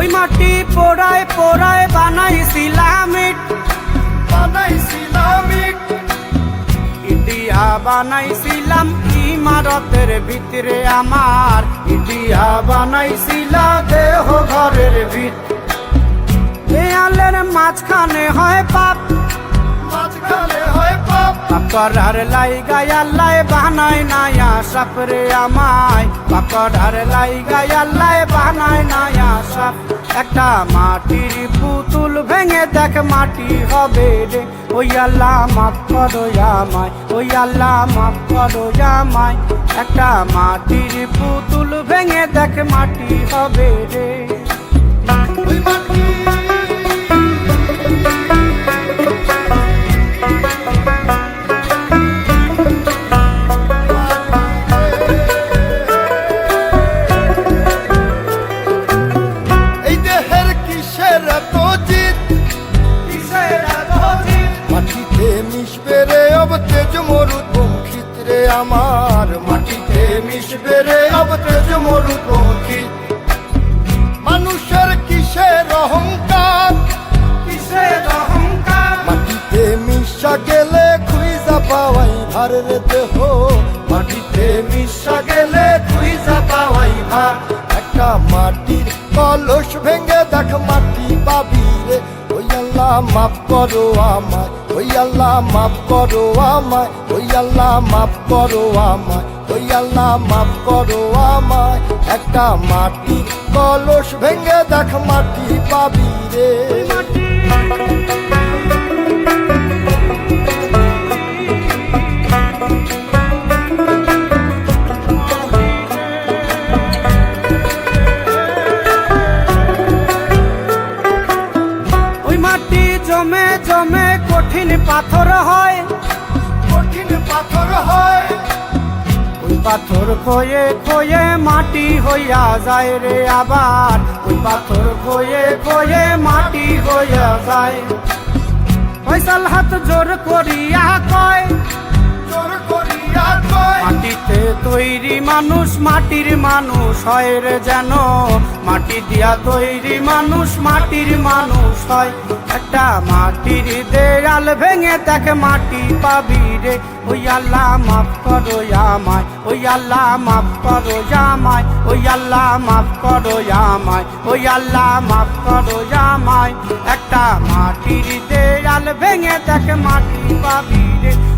ওই মাটি পোড়ায় পোড়ায় বানাইছিলাম বানাইছিলাম ইট। ইটিয়া বানাইছিলাম ইমারতের ভিতরে আমার। ইটিয়া বানাইছিল দেহ ঘরের ভিত। দেয়ালের মাঝখানে হয় পাপ। পাকড়ার লাই গায়াল্লাই বানায় নায়া সাপরে আমায়। পাকড়ার লাই গায়াল্লাই বানায় নায়া সাপ। একটা মাটির পুতুল ভেঙে দেখ মাটি হবে রে। ওই আল্লাহ মাফ করো আমায়, ওই আল্লাহ মাফ করো আমায়। একটা মাটির পুতুল ভেঙে দেখ মাটি হবে রে। ওই মাটি মাটিতে মিশবে রে অব তেজ মরুদ বঙ্কিত মানুষের কিসের অহংকার? কিসের অহংকার? মাটিতে মিশা গেলে খুঁজা পাওয়াই ভারের দেহ। মাটিতে মিশা গেলে খুঁজা পাওয়াই ভার। একটা মাটির কলস ভেঙে দেখ মাটি পাবি রে। ওই আল্লাহ মাফ করো আমায় ওই আল্লাহ মাফ করো আমায় ওই আল্লাহ মাফ করো আমায়। ওই আল্লাহ মাফ করো আমায়। একটা মাটির কলস ভেঙে দেখ মাটি পাবি রে। মাটি জমে জমে কঠিন পাথর হয়। কঠিন পাথর হয়। পাথর খয়ে খয়ে মাটি হইয়া যায় রে আবার। ওই পাথর খয়ে খয়ে মাটি হইয়া যায়। ফয়সাল হাত জোর করিয়া তৈরি মানুষ, মাটির মানুষ হয় রে যেন। মাটি দিয়া তৈরি মানুষ, মাটির মানুষ হয়। একটা মাটির দেয়াল ভেঙে দেখ, মাটি পাবি রে। ওই আল্লাহ মাফ করো আমায়, ওই আল্লাহ মাফ করো আমায়, ওই আল্লাহ মাফ করো আমায়, ওই আল্লাহ মাফ করো আমায়। একটা মাটির দেয়াল ভেঙে দেখ, মাটি পাবি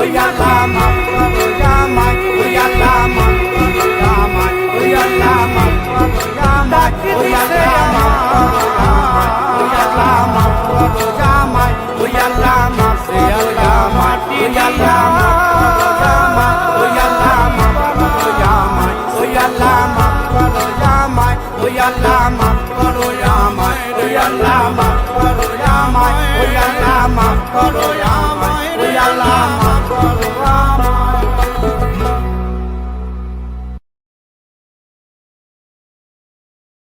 พยานลั